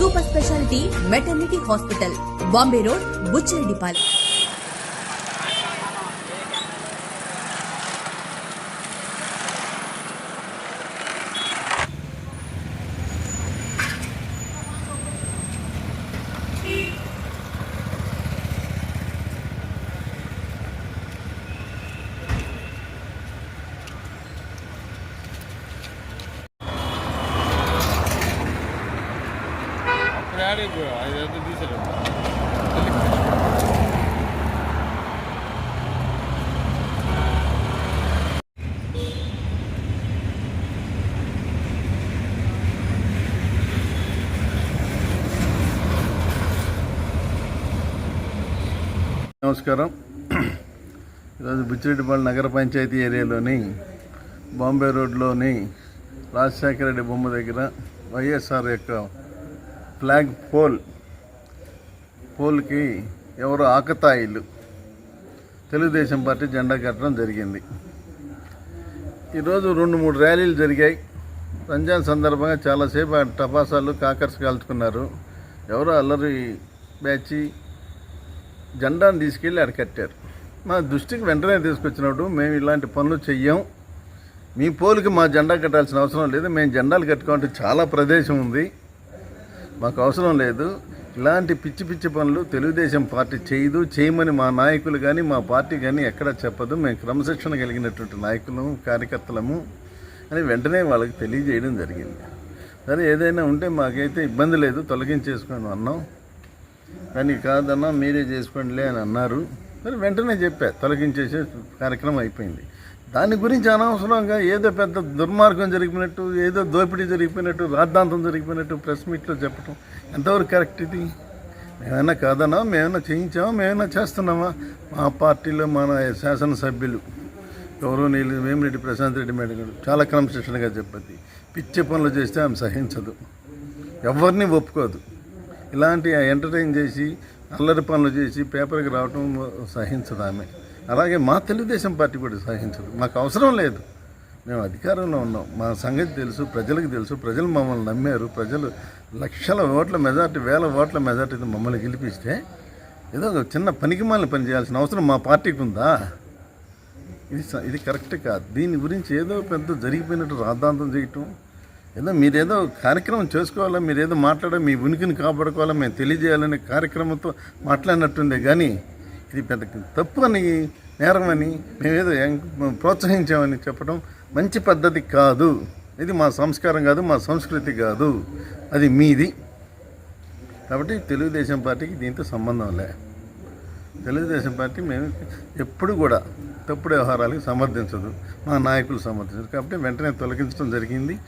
super speciality maternity hospital Bombay road Buchireddypalem అప్పుడు ఆడే ఐదు నమస్కారం. ఈరోజు బుచ్చిరెడ్డిపాళెం నగర పంచాయతీ ఏరియాలోని బాంబే రోడ్లోని రాజశేఖర రెడ్డి బొమ్మ దగ్గర వైఎస్ఆర్ యొక్క ఫ్లాగ్ పోల్. పోల్కి ఎవరో ఆకతాయిలు. తెలుగుదేశం పార్టీ జెండా కట్టడం జరిగింది. ఈరోజు రెండు మూడు ర్యాలీలు జరిగాయి. రంజాన్ సందర్భంగా చాలాసేపు ఆ టపాసాలు కాకర్స్ కాల్చుకున్నారు. ఎవరో అల్లరి బ్యాచి జెండాను తీసుకెళ్ళి ఆడ కట్టారు మా దృష్టికి వెంటనే తీసుకొచ్చినప్పుడు మేము ఇలాంటి పనులు చెయ్యం. మీ పోలికి మా జెండా కట్టాల్సిన అవసరం లేదు. మేము జెండాలు కట్టుకోవాలంటే చాలా ప్రదేశం ఉంది. మాకు అవసరం లేదు. ఇలాంటి పిచ్చి పిచ్చి పనులు తెలుగుదేశం పార్టీ చేయదు చేయమని మా నాయకులు కానీ మా పార్టీ కానీ ఎక్కడ చెప్పదు. మేము క్రమశిక్షణ కలిగినటువంటి నాయకులు కార్యకర్తలము అని వెంటనే వాళ్ళకి తెలియజేయడం జరిగింది. సరే ఏదైనా ఉంటే మాకైతే ఇబ్బంది లేదు తొలగించేసుకోండి అన్నాం. కానీ కాదన్నా మీరే చేసుకోండిలే అని అన్నారు. మరి వెంటనే చెప్పా తొలగించేసే కార్యక్రమం అయిపోయింది. దాని గురించి అనవసరంగా ఏదో పెద్ద దుర్మార్గం జరిగిపోయినట్టు ఏదో దోపిడీ జరిగిపోయినట్టు రాద్ధాంతం జరిగిపోయినట్టు ప్రెస్ మీట్లో చెప్పడం ఎంతవరకు కరెక్ట్ ఇది? మేమైనా కాదన్నా మేమైనా చేయించామా మేమైనా చేస్తున్నామా? మా పార్టీలో మన శాసనసభ్యులు గౌరవనీయులు వేమిరెడ్డి ప్రశాంత్ రెడ్డి మేడం గారు చాలా క్రమశిక్షణగా చెప్పద్ది పిచ్చి పనులు చేస్తే ఆమె సహించదు. ఎవరిని ఒప్పుకోదు. ఇలాంటి ఎంటర్టైన్ చేసి అల్లరి పనులు చేసి పేపర్కి రావటం సహించదు ఆమె. అలాగే మా తెలుగుదేశం పార్టీ కూడా సహించదు మాకు అవసరం లేదు. మేము అధికారంలో ఉన్నాం. మా సంగతి తెలుసు ప్రజలకు తెలుసు. ప్రజలు మమ్మల్ని నమ్మారు. ప్రజలు లక్షల ఓట్ల మెజార్టీ వేల ఓట్ల మెజార్టీతో మమ్మల్ని గెలిపిస్తే ఏదో ఒక చిన్న పనికి పని చేయాల్సిన అవసరం మా పార్టీకి ఉందా? ఇది ఇది కరెక్ట్ కాదు. దీని గురించి ఏదో పెద్ద జరిగిపోయినట్టు రాద్ధాంతం చేయటం ఏదో మీరేదో కార్యక్రమం చేసుకోవాలా మీరేదో మాట్లాడా మీ ఉనికిని కాపాడుకోవాలా మేము తెలియజేయాలనే కార్యక్రమంతో మాట్లాడినట్టుండే. కానీ ఇది పెద్ద తప్పు అని నేరమని మేమేదో ప్రోత్సహించామని చెప్పడం మంచి పద్ధతి కాదు. ఇది మా సంస్కారం కాదు మా సంస్కృతి కాదు. అది మీది. కాబట్టి తెలుగుదేశం పార్టీకి దీంతో సంబంధం లే. తెలుగుదేశం పార్టీ మేము ఎప్పుడు కూడా తప్పుడు వ్యవహారాలకు సమర్థించదు. మా నాయకులు సమర్థించదు కాబట్టి వెంటనే తొలగించడం జరిగింది.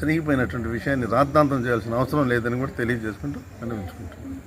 జరిగిపోయినటువంటి విషయాన్ని రాద్ధాంతం చేయాల్సిన అవసరం లేదని కూడా తెలియజేసుకుంటూ విన్నవించుకుంటున్నాను